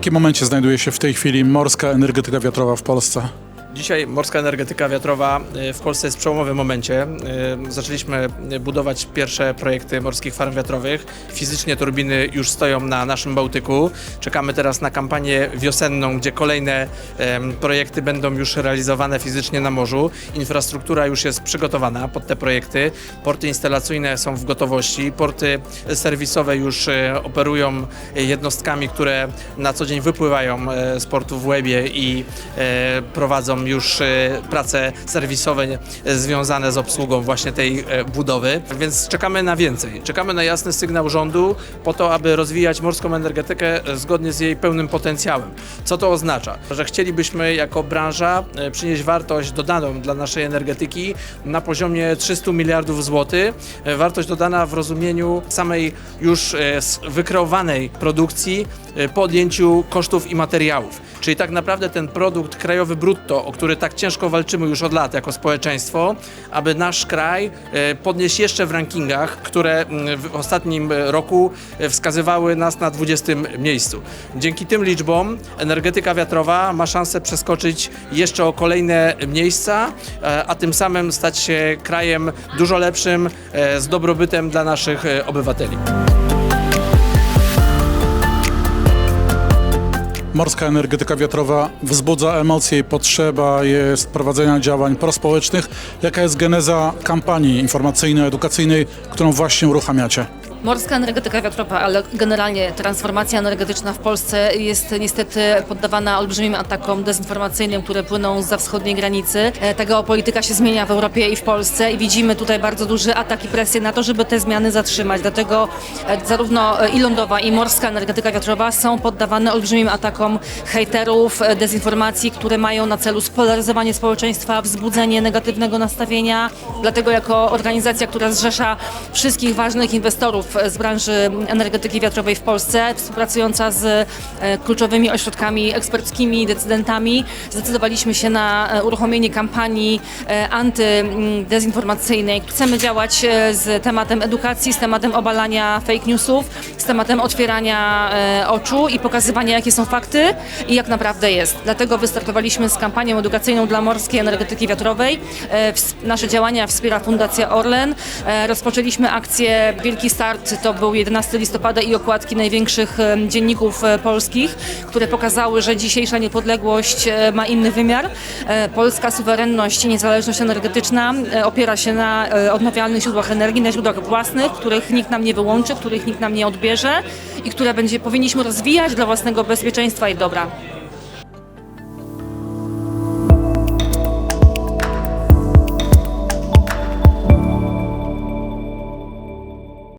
Jakim momencie znajduje się w tej chwili morska energetyka wiatrowa w Polsce? Dzisiaj morska energetyka wiatrowa y, w Polsce jest w przełomowym momencie. Y, Zaczęliśmy y, budować pierwsze projekty morskich farm wiatrowych. Fizycznie turbiny już stoją na naszym Bałtyku. Czekamy teraz na kampanię wiosenną, gdzie kolejne projekty będą już realizowane fizycznie na morzu. Infrastruktura już jest przygotowana pod te projekty. Porty instalacyjne są w gotowości. Porty serwisowe już operują jednostkami, które na co dzień wypływają z portu w Łebie i e, już e, prace serwisowe e, związane z obsługą właśnie tej e, budowy. Więc czekamy na więcej. Czekamy na jasny sygnał rządu po to, aby rozwijać morską energetykę zgodnie z jej pełnym potencjałem. Co to oznacza? Że chcielibyśmy jako branża przynieść wartość dodaną dla naszej energetyki na poziomie 300 miliardów złotych. Wartość dodana w rozumieniu samej już wykreowanej produkcji po odjęciu kosztów i materiałów. Czyli tak naprawdę ten produkt krajowy brutto, o który tak ciężko walczymy już od lat jako społeczeństwo, aby nasz kraj e, podnieść jeszcze w rankingach, które w ostatnim roku e, wskazywały nas na 20 miejscu. Dzięki tym liczbom energetyka wiatrowa ma szansę przeskoczyć jeszcze o kolejne miejsca, e, a tym samym stać się krajem dużo lepszym, z dobrobytem dla naszych obywateli. Morska energetyka wiatrowa wzbudza emocje i potrzeba jest prowadzenia działań prospołecznych. Jaka jest geneza kampanii informacyjno-edukacyjnej, którą właśnie uruchamiacie? Morska energetyka wiatrowa, ale generalnie transformacja energetyczna w Polsce jest niestety poddawana olbrzymim atakom dezinformacyjnym, które płyną za wschodniej granicy. E, Ta geopolityka się zmienia w Europie i w Polsce i widzimy tutaj bardzo duży atak i presję na to, żeby te zmiany zatrzymać. Dlatego e, zarówno e, i lądowa, i morska energetyka wiatrowa są poddawane olbrzymim atakom hejterów, dezinformacji, które mają na celu spolaryzowanie społeczeństwa, wzbudzenie negatywnego nastawienia. Dlatego jako organizacja, która zrzesza wszystkich ważnych inwestorów z branży energetyki wiatrowej w Polsce, współpracująca z e, kluczowymi ośrodkami eksperckimi, decydentami, zdecydowaliśmy się na e, uruchomienie kampanii e, antydezinformacyjnej. Chcemy działać z tematem edukacji, z tematem obalania fake newsów, z tematem otwierania oczu i pokazywania, jakie są fakty i jak naprawdę jest. Dlatego wystartowaliśmy z kampanią edukacyjną dla morskiej energetyki wiatrowej. Nasze działania wspiera Fundacja Orlen. Rozpoczęliśmy akcję Wielki Start, to był 11 listopada i okładki największych dzienników e, polskich, które pokazały, że dzisiejsza niepodległość e, ma inny wymiar. E, Polska suwerenność i niezależność energetyczna opiera się na odnawialnych źródłach energii, na źródłach własnych, których nikt nam nie wyłączy, których nikt nam nie odbierze i które będzie, powinniśmy rozwijać dla własnego bezpieczeństwa i dobra.